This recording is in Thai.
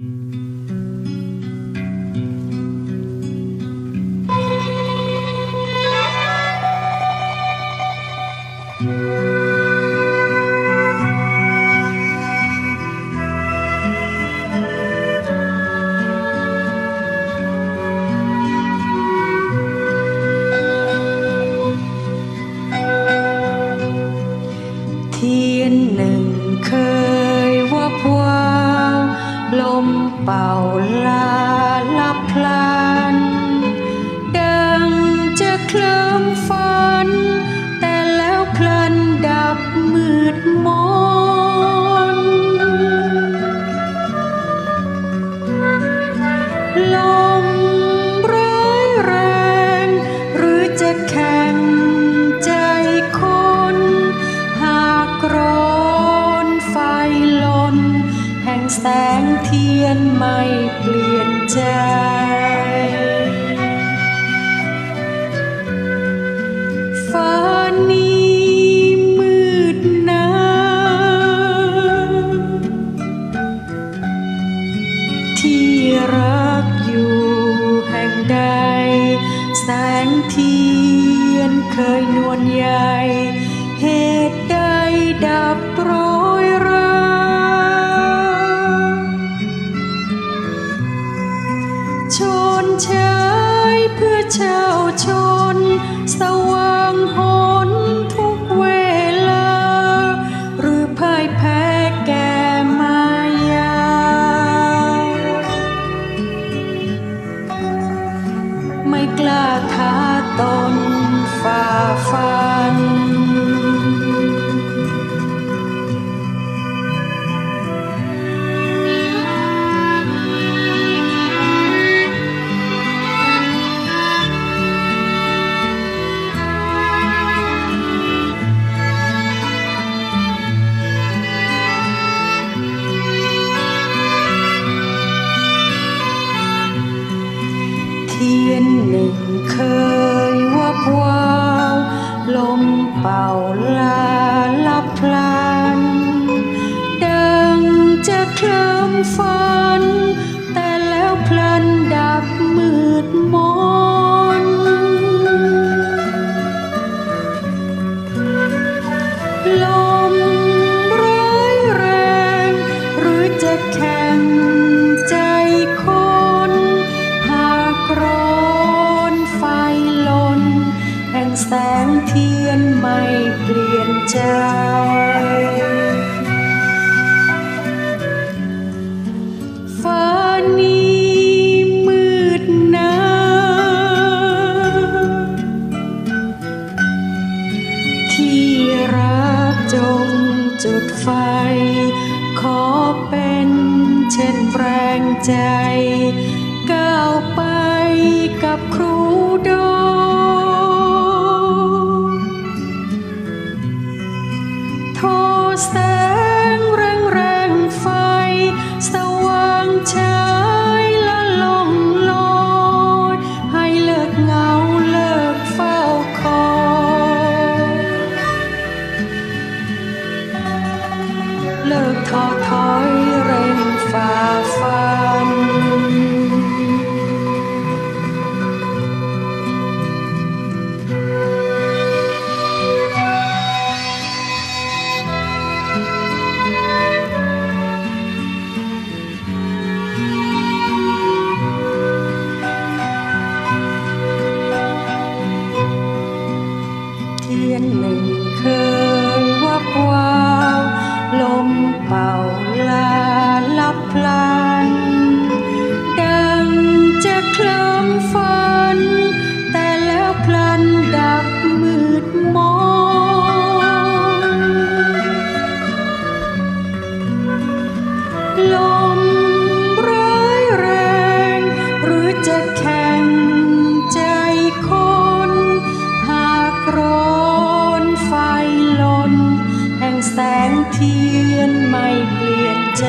Mm-hmm. ใจ ฟ้นี้มืดนาที่รักอยู่แห่งใด แสงเทียนเคยนวลใย ไม่กล้าท้าตนฝ่าฟัน งเทียนไม่เปลี่ยนใจ ฟ้านี้มืดนาที่รักจงจุดไฟ ขอเป็นเช่นแรงใจ ก้าวไปกับครูดอ across the ดืนหนึ่งเคยวับวาว ลมเป่าลาลับลา แสงเทียนไม่เปลี่ยนใจ